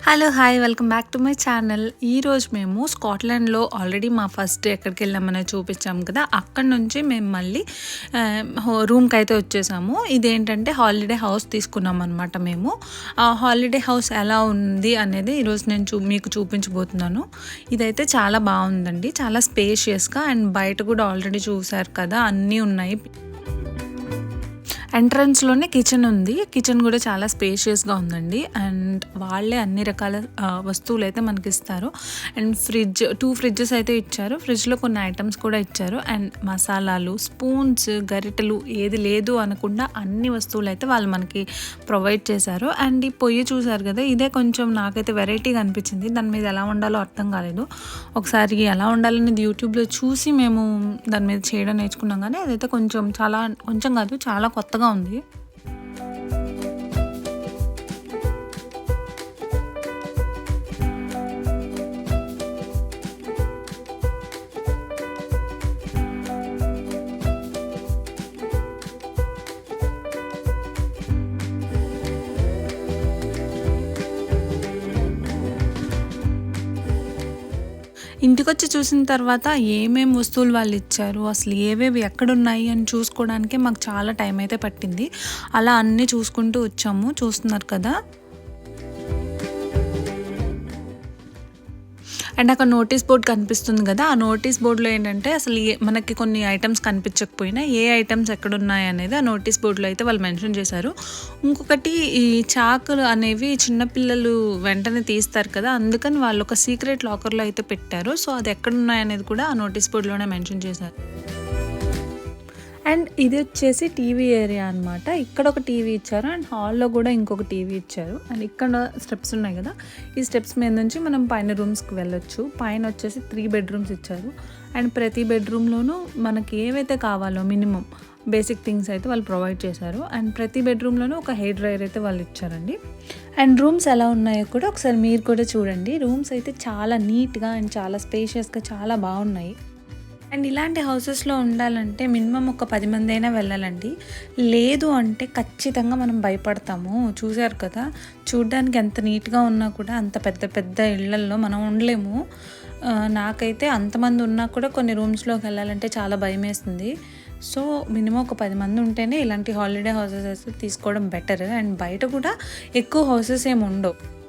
Hello hi welcome back to my channel ఈరోజు మేము స్కాట్లాండ్లో already మా ఫస్ట్ ఎక్కడికి వెళ్ళామని చూపించాం కదా. అక్కడ నుంచి మేము మళ్ళీ రూమ్కి అయితే వచ్చేసాము. ఇదేంటంటే హాలిడే హౌస్ తీసుకున్నాం అనమాట మేము. ఆ హాలిడే హౌస్ ఎలా ఉంది అనేది ఈరోజు నేను చూ మీకు చూపించబోతున్నాను. ఇదైతే చాలా బాగుందండి. చాలా స్పేషియస్గా అండ్ బయట కూడా ఆల్రెడీ చూసారు కదా. అన్నీ ఉన్నాయి. ఎంట్రన్స్లోనే కిచెన్ ఉంది. కిచెన్ కూడా చాలా స్పేషియస్గా ఉందండి. అండ్ వాళ్ళే అన్ని రకాల వస్తువులు అయితే మనకి ఇస్తారు అండ్ ఫ్రిడ్జ్ టూ ఫ్రిడ్జెస్ అయితే ఇచ్చారు. ఫ్రిడ్జ్లో కొన్ని ఐటమ్స్ కూడా ఇచ్చారు. అండ్ మసాలాలు స్పూన్స్ గరిటెలు ఏది లేదు అనకుండా అన్ని వస్తువులు అయితే వాళ్ళు మనకి ప్రొవైడ్ చేశారు. అండ్ ఈ పొయ్యి చూసారు కదా ఇదే కొంచెం నాకైతే వెరైటీగా అనిపించింది. దాని మీద ఎలా ఉండాలో అర్థం కాలేదు. ఒకసారి ఎలా ఉండాలనేది యూట్యూబ్లో చూసి మేము దాని మీద చేయడం నేర్చుకున్నాం. కానీ అదైతే కొంచెం చాలా కొంచెం కాదు చాలా కొత్తగా ఉంది. ఇంటికొచ్చి చూసిన తర్వాత ఏమేమి వస్తువులు వాళ్ళు ఇచ్చారు అసలు ఏవేవి ఎక్కడున్నాయి అని చూసుకోవడానికే మాకు చాలా టైం అయితే పట్టింది. అలా అన్నీ చూసుకుంటూ వచ్చాము. చూస్తున్నారు కదా. అండ్ అక్కడ నోటీస్ బోర్డ్ కనిపిస్తుంది కదా ఆ నోటీస్ బోర్డులో ఏంటంటే అసలు మనకి కొన్ని ఐటమ్స్ కనిపించకపోయినా ఏ ఐటమ్స్ ఎక్కడున్నాయి అనేది ఆ నోటీస్ బోర్డులో అయితే వాళ్ళు మెన్షన్ చేశారు. ఇంకొకటి ఈ చాకులు అనేవి చిన్నపిల్లలు వెంటనే తీస్తారు కదా అందుకని వాళ్ళు ఒక సీక్రెట్ లాకర్లో అయితే పెట్టారు. సో అది ఎక్కడున్నాయి అనేది కూడా ఆ నోటీస్ బోర్డులోనే మెన్షన్ చేశారు. అండ్ ఇది వచ్చేసి టీవీ ఏరియా అనమాట ఇక్కడ ఒక టీవీ ఇచ్చారు అండ్ హాల్లో కూడా ఇంకొక టీవీ ఇచ్చారు. అండ్ ఇక్కడ స్టెప్స్ ఉన్నాయి కదా. ఈ స్టెప్స్ మీద నుంచి మనం పైన రూమ్స్కి వెళ్ళొచ్చు. పైన వచ్చేసి త్రీ బెడ్రూమ్స్ ఇచ్చారు. అండ్ ప్రతి బెడ్రూమ్లోనూ మనకి ఏవైతే కావాలో మినిమం బేసిక్ థింగ్స్ అయితే వాళ్ళు ప్రొవైడ్ చేశారు. అండ్ ప్రతి బెడ్రూమ్లోనూ ఒక హెయిర్ డ్రైయర్ అయితే వాళ్ళు ఇచ్చారండి. అండ్ రూమ్స్ ఎలా ఉన్నాయో కూడా ఒకసారి మీరు కూడా చూడండి. రూమ్స్ అయితే చాలా నీట్గా అండ్ చాలా స్పేషియస్గా చాలా బాగున్నాయి. అండ్ ఇలాంటి హౌసెస్లో ఉండాలంటే మినిమం ఒక పది మంది అయినా వెళ్ళాలండి. లేదు అంటే ఖచ్చితంగా మనం భయపడతాము. చూశారు కదా? చూడ్డానికి ఎంత నీట్గా ఉన్నా కూడా అంత పెద్ద పెద్ద ఇళ్ళల్లో మనం ఉండలేము. నాకైతే అంతమంది ఉన్నా కూడా కొన్ని రూమ్స్లోకి వెళ్ళాలంటే చాలా భయం వేస్తుంది సో మినిమం ఒక పది మంది ఉంటేనే ఇలాంటి హాలిడే హౌసెస్ అయితే తీసుకోవడం బెటర్. అండ్ బయట కూడా ఎక్కువ హౌసెస్ ఏమి ఉండవు.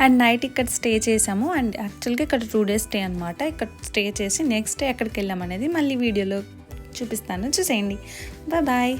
అండ్ నైట్ ఇక్కడ స్టే చేసాము అండ్ యాక్చువల్గా ఇక్కడ టూ డేస్ స్టే అనమాట ఇక్కడ స్టే చేసి నెక్స్ట్ డే ఎక్కడికి వెళ్ళామనేది మళ్ళీ వీడియోలో చూపిస్తాను. చూసేయండి. Bye bye